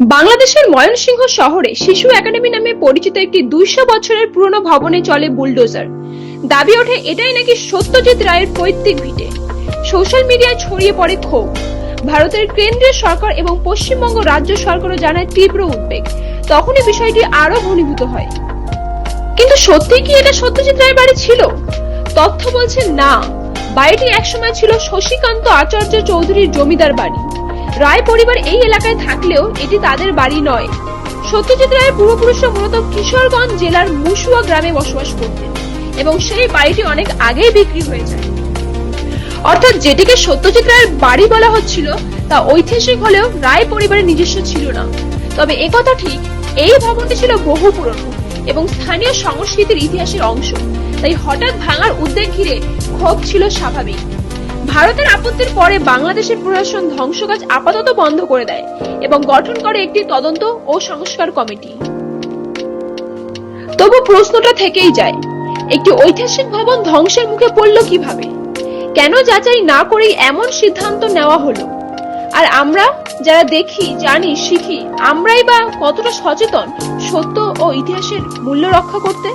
বাংলাদেশের ময়মনসিংহ শহরে শিশু একাডেমি নামে পরিচিত একটি দুইশো বছরের পুরনো ভবনে চলে বুলডোজার। দাবি ওঠে, এটাই নাকি সত্যজিৎ রায়ের পৈতৃক ভিটে। সোশ্যাল মিডিয়ায় ছড়িয়ে পড়ে ক্ষোভ। ভারতের কেন্দ্রীয় সরকার এবং পশ্চিমবঙ্গ রাজ্য সরকারও জানায় তীব্র উদ্বেগ। তখনই বিষয়টি আরও ঘনীভূত হয়। কিন্তু সত্যি কি এটা সত্যজিৎ রায়ের বাড়ি ছিল? তথ্য বলছে না। বাড়িটি একসময় ছিল শশীকান্ত আচার্য চৌধুরীর জমিদার বাড়ি। রায় পরিবার এই এলাকায় থাকলেও এটি তাদের বাড়ি নয়। সত্যজিৎ রায়ের পূর্বপুরুষরা মূলত কিশোরগঞ্জ জেলার মুসুয়া গ্রামে বসবাস করতেন এবং সেই বাড়িটি অনেক আগেই বিক্রি হয়ে যায়। অর্থাৎ যেটিকে সত্যজিৎ রায়ের বাড়ি বলা হচ্ছিল, তা ঐতিহাসিক হলেও রায় পরিবারের নিজস্ব ছিল না। তবে একথা ঠিক, এই ভবনটি ছিল বহু পুরনো এবং স্থানীয় সংস্কৃতির ইতিহাসের অংশ, তাই হঠাৎ ভাঙার উদ্যোগ ঘিরে ক্ষোভ ছিল স্বাভাবিক। ভারতের আপত্তির পরে বাংলাদেশের প্রশাসন ধ্বংসকাজ আপাতত বন্ধ করে দেয় এবং গঠন করে একটি তদন্ত ও সংস্কার কমিটি। তবু প্রশ্নটা থেকেই যায়, একটি ঐতিহাসিক ভবন ধ্বংসের মুখে পড়ল কীভাবে? কেন যাচাই না করেই এমন সিদ্ধান্ত নেওয়া হলো? আর আমরা যারা দেখি, জানি, শিখি, আমরাই বা কতটা সচেতন সত্য ও ইতিহাসের মূল্য রক্ষা করতে?